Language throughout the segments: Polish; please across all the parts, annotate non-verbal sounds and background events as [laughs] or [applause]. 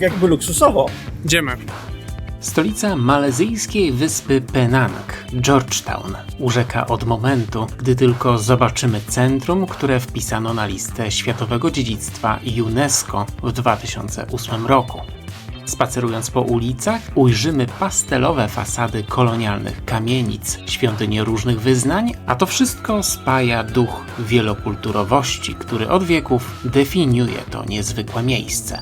tak jakby luksusowo. Idziemy. Stolica malezyjskiej wyspy Penang, Georgetown, urzeka od momentu, gdy tylko zobaczymy centrum, które wpisano na listę Światowego Dziedzictwa UNESCO w 2008 roku. Spacerując po ulicach, ujrzymy pastelowe fasady kolonialnych kamienic, świątynie różnych wyznań, a to wszystko spaja duch wielokulturowości, który od wieków definiuje to niezwykłe miejsce.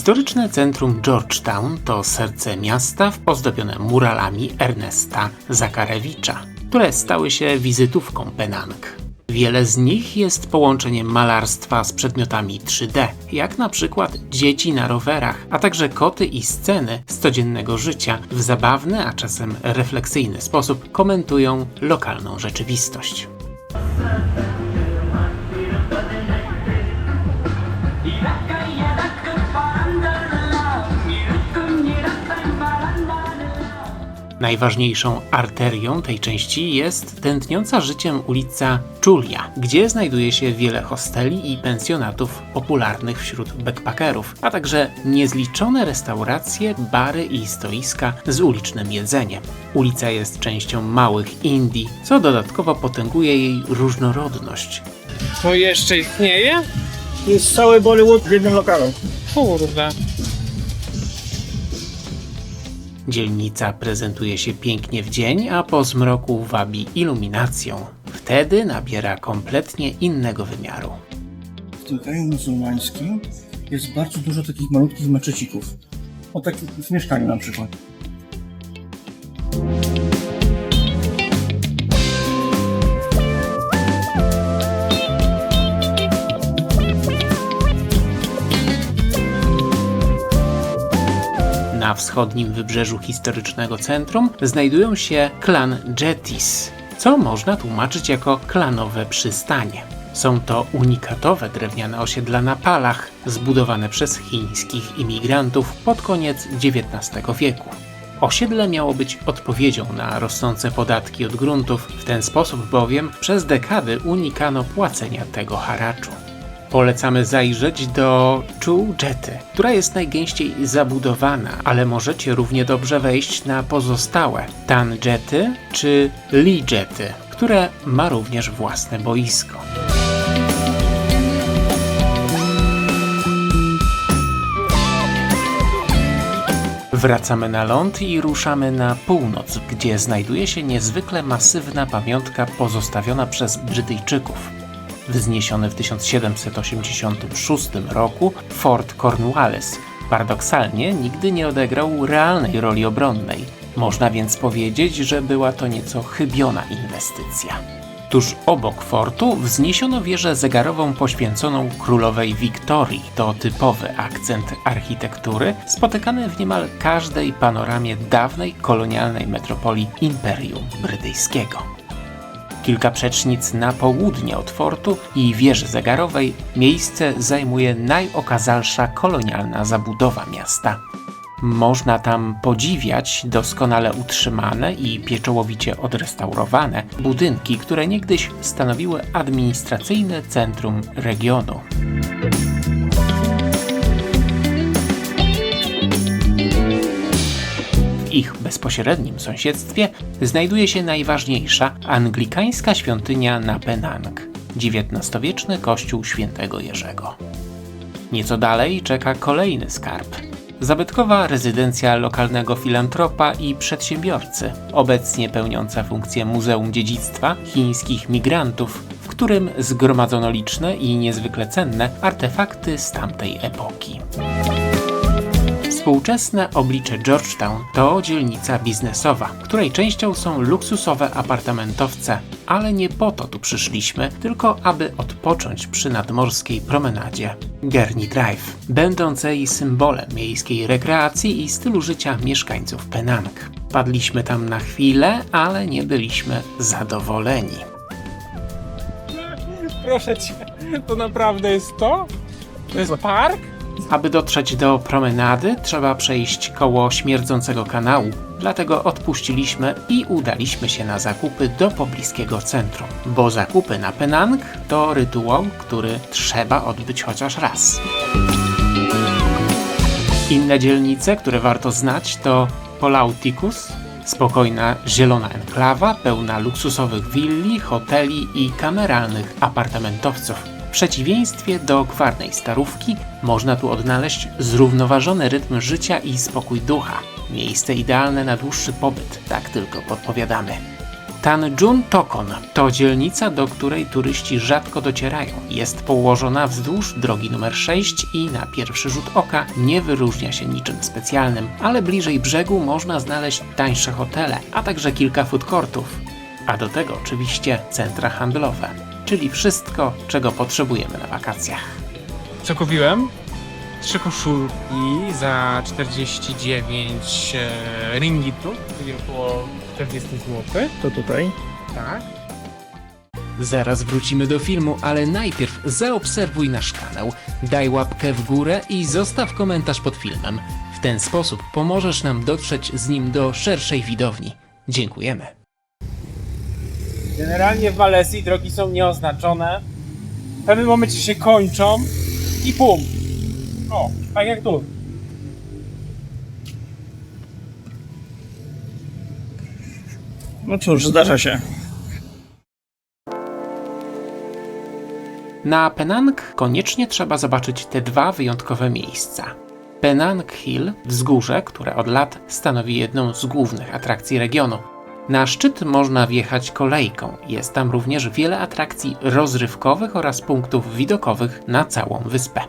Historyczne centrum Georgetown to serce miasta ozdobione muralami Ernesta Zakarewicza, które stały się wizytówką Penang. Wiele z nich jest połączeniem malarstwa z przedmiotami 3D, jak na przykład dzieci na rowerach, a także koty i sceny z codziennego życia w zabawny, a czasem refleksyjny sposób komentują lokalną rzeczywistość. Najważniejszą arterią tej części jest tętniąca życiem ulica Julia, gdzie znajduje się wiele hosteli i pensjonatów popularnych wśród backpackerów, a także niezliczone restauracje, bary i stoiska z ulicznym jedzeniem. Ulica jest częścią małych Indii, co dodatkowo potęguje jej różnorodność. To jeszcze istnieje? Jest cały Bollywood w jednym lokalu. Kurde. Dzielnica prezentuje się pięknie w dzień, a po zmroku wabi iluminacją. Wtedy nabiera kompletnie innego wymiaru. W tym kraju muzułmańskim jest bardzo dużo takich malutkich meczecików. O takich w mieszkaniu na przykład. Na wschodnim wybrzeżu historycznego centrum znajdują się klan Jetis, co można tłumaczyć jako klanowe przystanie. Są to unikatowe drewniane osiedla na palach, zbudowane przez chińskich imigrantów pod koniec XIX wieku. Osiedle miało być odpowiedzią na rosnące podatki od gruntów, w ten sposób bowiem przez dekady unikano płacenia tego haraczu. Polecamy zajrzeć do Chu Jety, która jest najgęściej zabudowana, ale możecie równie dobrze wejść na pozostałe Tan Jety czy Li Jety, które ma również własne boisko. Wracamy na ląd i ruszamy na północ, gdzie znajduje się niezwykle masywna pamiątka pozostawiona przez Brytyjczyków. Wzniesiony w 1786 roku Fort Cornwallis paradoksalnie nigdy nie odegrał realnej roli obronnej. Można więc powiedzieć, że była to nieco chybiona inwestycja. Tuż obok fortu wzniesiono wieżę zegarową poświęconą królowej Wiktorii. To typowy akcent architektury, spotykany w niemal każdej panoramie dawnej kolonialnej metropolii Imperium Brytyjskiego. Kilka przecznic na południe od fortu i wieży zegarowej miejsce zajmuje najokazalsza kolonialna zabudowa miasta. Można tam podziwiać doskonale utrzymane i pieczołowicie odrestaurowane budynki, które niegdyś stanowiły administracyjne centrum regionu. W ich bezpośrednim sąsiedztwie znajduje się najważniejsza anglikańska świątynia na Penang, XIX-wieczny kościół świętego Jerzego. Nieco dalej czeka kolejny skarb. Zabytkowa rezydencja lokalnego filantropa i przedsiębiorcy, obecnie pełniąca funkcję Muzeum Dziedzictwa Chińskich Migrantów, w którym zgromadzono liczne i niezwykle cenne artefakty z tamtej epoki. Współczesne oblicze Georgetown to dzielnica biznesowa, której częścią są luksusowe apartamentowce, ale nie po to tu przyszliśmy, tylko aby odpocząć przy nadmorskiej promenadzie Gurney Drive, będącej symbolem miejskiej rekreacji i stylu życia mieszkańców Penang. Wpadliśmy tam na chwilę, ale nie byliśmy zadowoleni. Proszę cię, to naprawdę jest to? To jest park? Aby dotrzeć do promenady, trzeba przejść koło śmierdzącego kanału. Dlatego odpuściliśmy i udaliśmy się na zakupy do pobliskiego centrum. Bo zakupy na Penang to rytuał, który trzeba odbyć chociaż raz. Inne dzielnice, które warto znać to Polautikus, spokojna zielona enklawa pełna luksusowych willi, hoteli i kameralnych apartamentowców. W przeciwieństwie do gwarnej starówki można tu odnaleźć zrównoważony rytm życia i spokój ducha. Miejsce idealne na dłuższy pobyt, tak tylko podpowiadamy. Tanjun Tokon to dzielnica, do której turyści rzadko docierają. Jest położona wzdłuż drogi numer 6 i na pierwszy rzut oka nie wyróżnia się niczym specjalnym, ale bliżej brzegu można znaleźć tańsze hotele, a także kilka food courtów. A do tego oczywiście centra handlowe, czyli wszystko, czego potrzebujemy na wakacjach. Co kupiłem? Trzy koszulki za 49 e, ringgitów, czyli około 40 zł. To tutaj. Tak. Zaraz wrócimy do filmu, ale najpierw zaobserwuj nasz kanał, daj łapkę w górę i zostaw komentarz pod filmem. W ten sposób pomożesz nam dotrzeć z nim do szerszej widowni. Dziękujemy. Generalnie w Walesji drogi są nieoznaczone. W pewnym momencie się kończą i pum. O, tak jak tu. No cóż, zdarza się. Na Penang koniecznie trzeba zobaczyć te dwa wyjątkowe miejsca. Penang Hill, wzgórze, które od lat stanowi jedną z głównych atrakcji regionu. Na szczyt można wjechać kolejką. Jest tam również wiele atrakcji rozrywkowych oraz punktów widokowych na całą wyspę.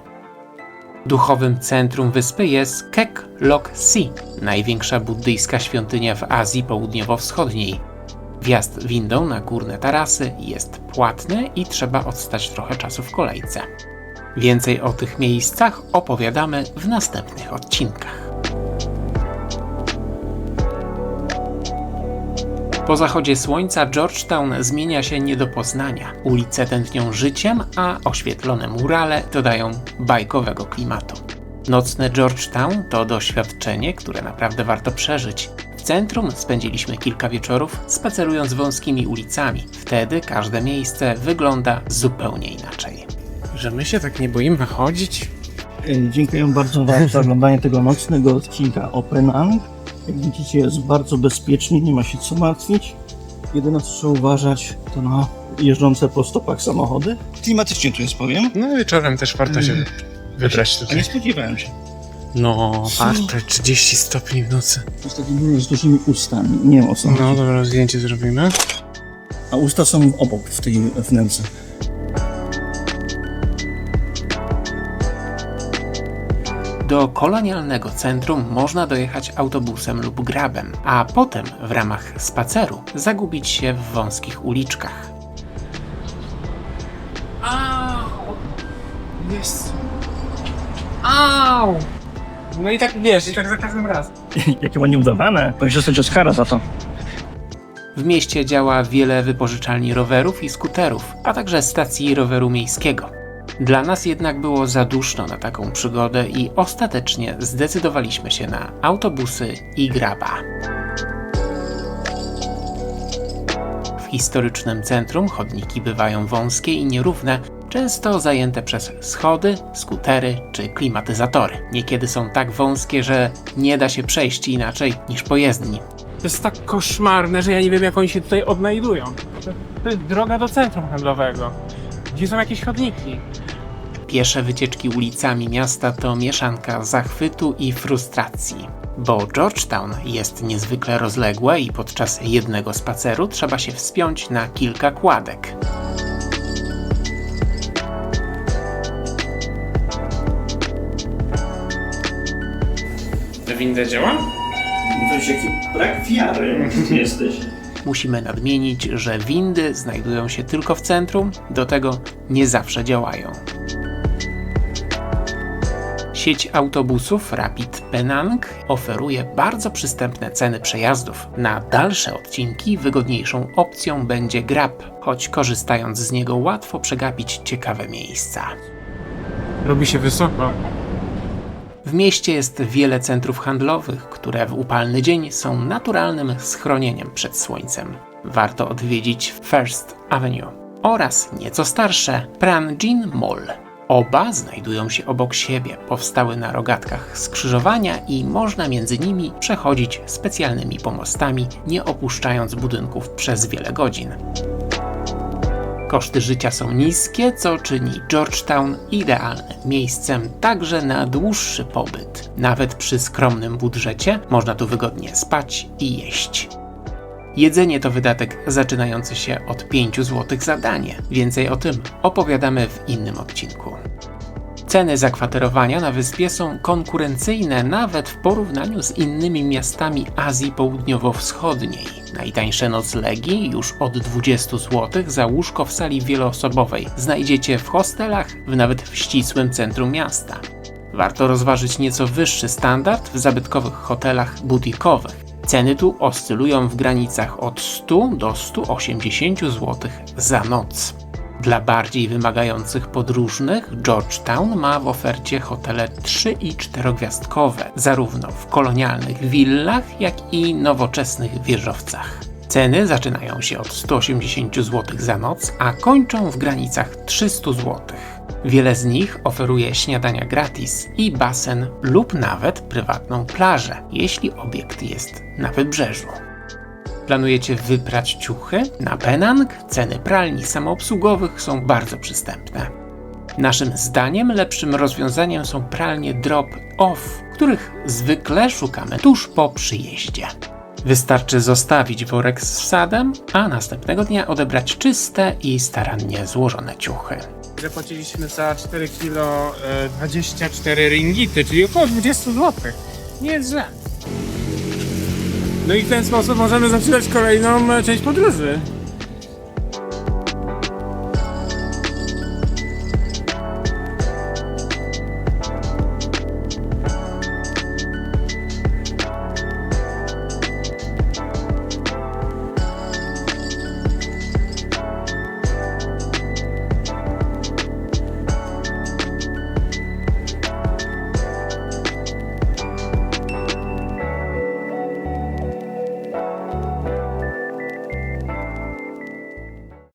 Duchowym centrum wyspy jest Kek Lok Si, największa buddyjska świątynia w Azji Południowo-Wschodniej. Wjazd windą na górne tarasy jest płatny i trzeba odstać trochę czasu w kolejce. Więcej o tych miejscach opowiadamy w następnych odcinkach. Po zachodzie słońca Georgetown zmienia się nie do poznania. Ulice tętnią życiem, a oświetlone murale dodają bajkowego klimatu. Nocne Georgetown to doświadczenie, które naprawdę warto przeżyć. W centrum spędziliśmy kilka wieczorów spacerując wąskimi ulicami. Wtedy każde miejsce wygląda zupełnie inaczej. Że my się tak nie boimy chodzić? Y, Dziękuję bardzo Wam za oglądanie tego nocnego odcinka o Penang. Jak widzicie jest bardzo bezpiecznie, nie ma się co martwić. Jedyne co trzeba uważać to na jeżdżące po stopach samochody. Klimatycznie tu jest powiem. No wieczorem też warto się wybrać A nie tutaj. spodziewałem się. No, te 30 stopni w nocy. To jest taki z dużymi ustami. Nie wiem o co No chodzi. dobra, zdjęcie zrobimy. A usta są obok w tej wnęce. Do kolonialnego centrum można dojechać autobusem lub grabem, a potem w ramach spaceru zagubić się w wąskich uliczkach. Au! Jest. Au! No i tak wiesz, i tak za każdym razem. [laughs] Jakie ładnie udawane. Powinien dostać Oscara za to. W mieście działa wiele wypożyczalni rowerów i skuterów, a także stacji roweru miejskiego. Dla nas jednak było za duszno na taką przygodę i ostatecznie zdecydowaliśmy się na autobusy i graba. W historycznym centrum chodniki bywają wąskie i nierówne, często zajęte przez schody, skutery czy klimatyzatory. Niekiedy są tak wąskie, że nie da się przejść inaczej niż po jezdni. To jest tak koszmarne, że ja nie wiem jak oni się tutaj odnajdują. To, jest droga do centrum handlowego. Gdzie są jakieś chodniki? Piesze wycieczki ulicami miasta to mieszanka zachwytu i frustracji. Bo Georgetown jest niezwykle rozległe i podczas jednego spaceru trzeba się wspiąć na kilka kładek. Ta winda działa? Weź jaki brak wiary [laughs] jesteś. Musimy nadmienić, że windy znajdują się tylko w centrum, do tego nie zawsze działają. Sieć autobusów Rapid Penang oferuje bardzo przystępne ceny przejazdów. Na dalsze odcinki wygodniejszą opcją będzie Grab, choć korzystając z niego łatwo przegapić ciekawe miejsca. Robi się wysoko. W mieście jest wiele centrów handlowych, które w upalny dzień są naturalnym schronieniem przed słońcem. Warto odwiedzić First Avenue oraz nieco starsze Pranjin Mall. Oba znajdują się obok siebie, powstały na rogatkach skrzyżowania i można między nimi przechodzić specjalnymi pomostami, nie opuszczając budynków przez wiele godzin. Koszty życia są niskie, co czyni Georgetown idealnym miejscem także na dłuższy pobyt. Nawet przy skromnym budżecie można tu wygodnie spać i jeść. Jedzenie to wydatek zaczynający się od 5 zł za danie. Więcej o tym opowiadamy w innym odcinku. Ceny zakwaterowania na wyspie są konkurencyjne nawet w porównaniu z innymi miastami Azji Południowo-Wschodniej. Najtańsze noclegi już od 20 zł za łóżko w sali wieloosobowej znajdziecie w hostelach, w nawet w ścisłym centrum miasta. Warto rozważyć nieco wyższy standard w zabytkowych hotelach butikowych. Ceny tu oscylują w granicach od 100 do 180 zł za noc. Dla bardziej wymagających podróżnych Georgetown ma w ofercie hotele 3 i 4 gwiazdkowe, zarówno w kolonialnych willach, jak i nowoczesnych wieżowcach. Ceny zaczynają się od 180 zł za noc, a kończą w granicach 300 zł. Wiele z nich oferuje śniadania gratis i basen lub nawet prywatną plażę, jeśli obiekt jest na wybrzeżu. Planujecie wyprać ciuchy? Na Penang ceny pralni samoobsługowych są bardzo przystępne. Naszym zdaniem lepszym rozwiązaniem są pralnie drop-off, których zwykle szukamy tuż po przyjeździe. Wystarczy zostawić worek z wsadem, a następnego dnia odebrać czyste i starannie złożone ciuchy. Zapłaciliśmy za 4 kilo e, 24 ringity, czyli około 20 zł. Nie jest źle. No i w ten sposób możemy zaczynać kolejną e, część podróży.